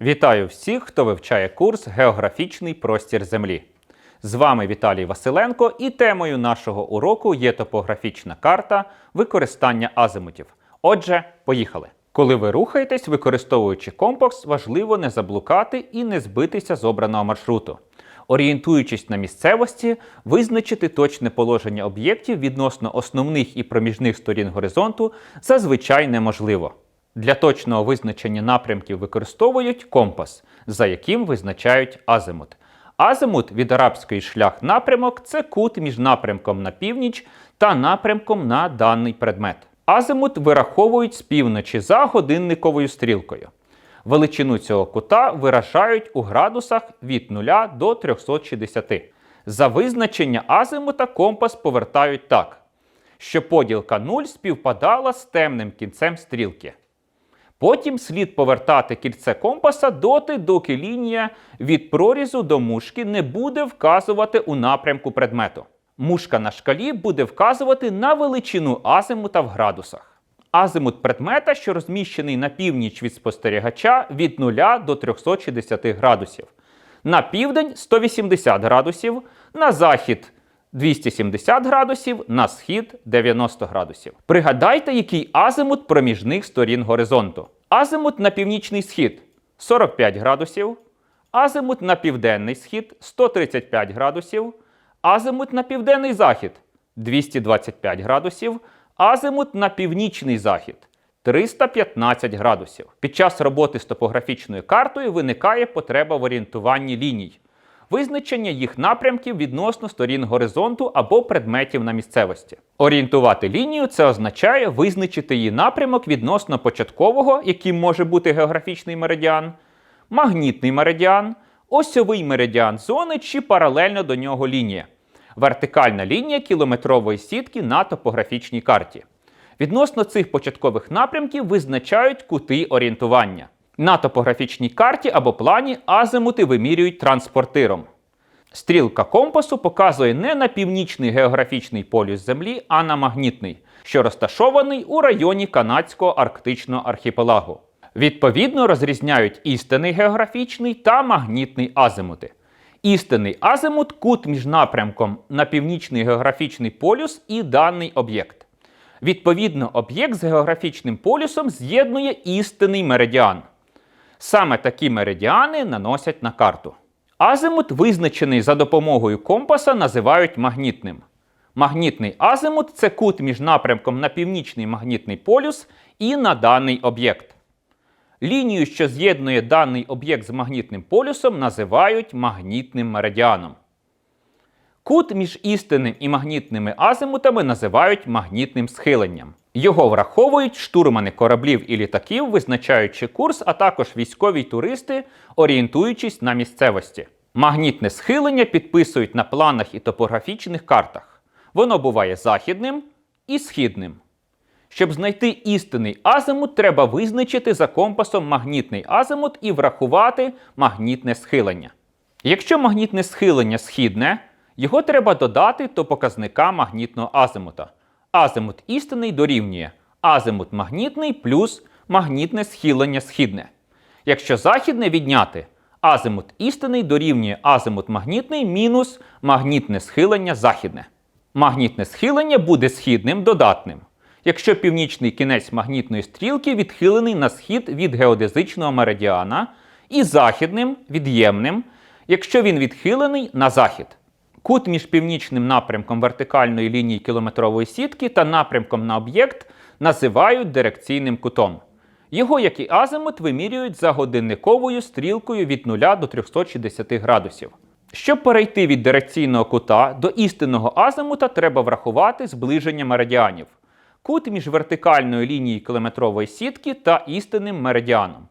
Вітаю всіх, хто вивчає курс Географічний простір Землі. З вами Віталій Василенко, і темою нашого уроку є топографічна карта використання азимутів. Отже, поїхали. Коли ви рухаєтесь, використовуючи компас, важливо не заблукати і не збитися з обраного маршруту. Орієнтуючись на місцевості, визначити точне положення об'єктів відносно основних і проміжних сторін горизонту зазвичай неможливо. Для точного визначення напрямків використовують компас, за яким визначають азимут. Азимут від арабської шлях напрямок це кут між напрямком на північ та напрямком на даний предмет. Азимут вираховують з півночі за годинниковою стрілкою. Величину цього кута виражають у градусах від 0 до 360. За визначення азимута компас повертають так, що поділка 0 співпадала з темним кінцем стрілки. Потім слід повертати кільце компаса доти, доки лінія від прорізу до мушки не буде вказувати у напрямку предмету. Мушка на шкалі буде вказувати на величину азимута в градусах. Азимут предмета, що розміщений на північ від спостерігача від 0 до 360 градусів. На південь 180 градусів, на захід 270 градусів, на схід 90 градусів. Пригадайте, який азимут проміжних сторін горизонту. Азимут на північний схід 45 градусів, азимут на південний схід 135 градусів, азимут на південний захід 225 градусів, азимут на північний захід 315 градусів. Під час роботи з топографічною картою виникає потреба в орієнтуванні ліній, визначення їх напрямків відносно сторін горизонту або предметів на місцевості. Орієнтувати лінію це означає визначити її напрямок відносно початкового, яким може бути географічний меридіан, магнітний меридіан, осьовий меридіан зони чи паралельно до нього лінія. Вертикальна лінія кілометрової сітки на топографічній карті. Відносно цих початкових напрямків визначають кути орієнтування. На топографічній карті або плані азимути вимірюють транспортиром. Стрілка компасу показує не на північний географічний полюс Землі, а на магнітний, що розташований у районі канадського арктичного архіпелагу. Відповідно розрізняють істинний географічний та магнітний азимути. Істинний азимут кут між напрямком на північний географічний полюс і даний об'єкт. Відповідно, об'єкт з географічним полюсом з'єднує істинний меридіан. Саме такі меридіани наносять на карту. Азимут, визначений за допомогою компаса, називають магнітним. Магнітний азимут це кут між напрямком на північний магнітний полюс і на даний об'єкт. Лінію, що з'єднує даний об'єкт з магнітним полюсом, називають магнітним меридіаном. Кут між істинним і магнітними азимутами називають магнітним схиленням. Його враховують штурмани кораблів і літаків, визначаючи курс, а також військові туристи, орієнтуючись на місцевості. Магнітне схилення підписують на планах і топографічних картах. Воно буває західним і східним. Щоб знайти істинний азимут, треба визначити за компасом магнітний азимут і врахувати магнітне схилення. Якщо магнітне схилення східне, його треба додати до показника магнітного азимута. Азимут істинний дорівнює азимут магнітний плюс магнітне схилення східне. Якщо західне відняти, азимут істинний дорівнює азимут магнітний мінус магнітне схилення західне. Магнітне схилення буде східним додатним, якщо північний кінець магнітної стрілки відхилений на схід від геодезичного меридіана, і західним від'ємним, якщо він відхилений на захід. Кут між північним напрямком вертикальної лінії кілометрової сітки та напрямком на об'єкт називають дирекційним кутом. Його, як і азимут, вимірюють за годинниковою стрілкою від 0 до 360 градусів. Щоб перейти від дирекційного кута до істинного азимута, треба врахувати зближення меридіанів. Кут між вертикальною лінією кілометрової сітки та істинним меридіаном.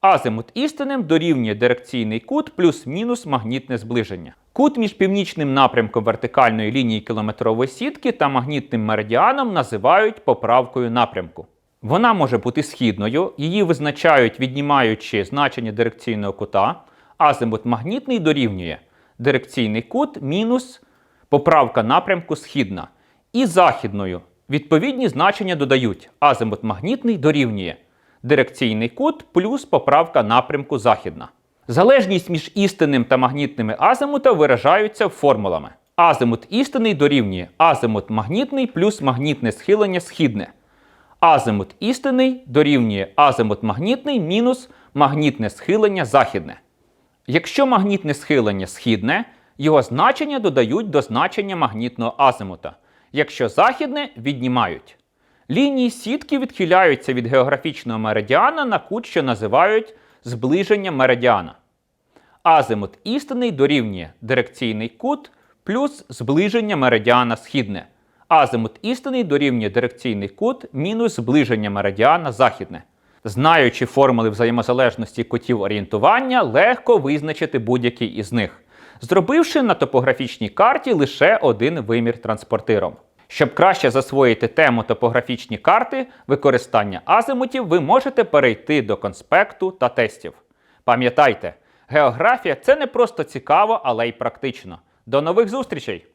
Азимут істинним дорівнює дирекційний кут плюс-мінус магнітне зближення. Кут між північним напрямком вертикальної лінії кілометрової сітки та магнітним меридіаном називають поправкою напрямку. Вона може бути східною, її визначають, віднімаючи значення дирекційного кута. Азимут магнітний дорівнює дирекційний кут мінус поправка напрямку східна. І західною відповідні значення додають азимут магнітний дорівнює дирекційний кут плюс поправка напрямку західна. Залежність між істинним та магнітними азимута виражаються формулами. Азимут істинний дорівнює азимут магнітний плюс магнітне схилення східне. Азимут істинний дорівнює азимут магнітний мінус магнітне схилення західне. Якщо магнітне схилення східне, його значення додають до значення магнітного азимута. Якщо західне віднімають. Лінії сітки відхиляються від географічного меридіана на кут, що називають зближення меридіана. Азимут істинний дорівнює дирекційний кут плюс зближення меридіана східне. Азимут істинний дорівнює дирекційний кут мінус зближення меридіана західне. Знаючи формули взаємозалежності кутів орієнтування, легко визначити будь-який із них, зробивши на топографічній карті лише один вимір транспортиром. Щоб краще засвоїти тему топографічні карти, використання азимутів, ви можете перейти до конспекту та тестів. Пам'ятайте, географія це не просто цікаво, але й практично. До нових зустрічей!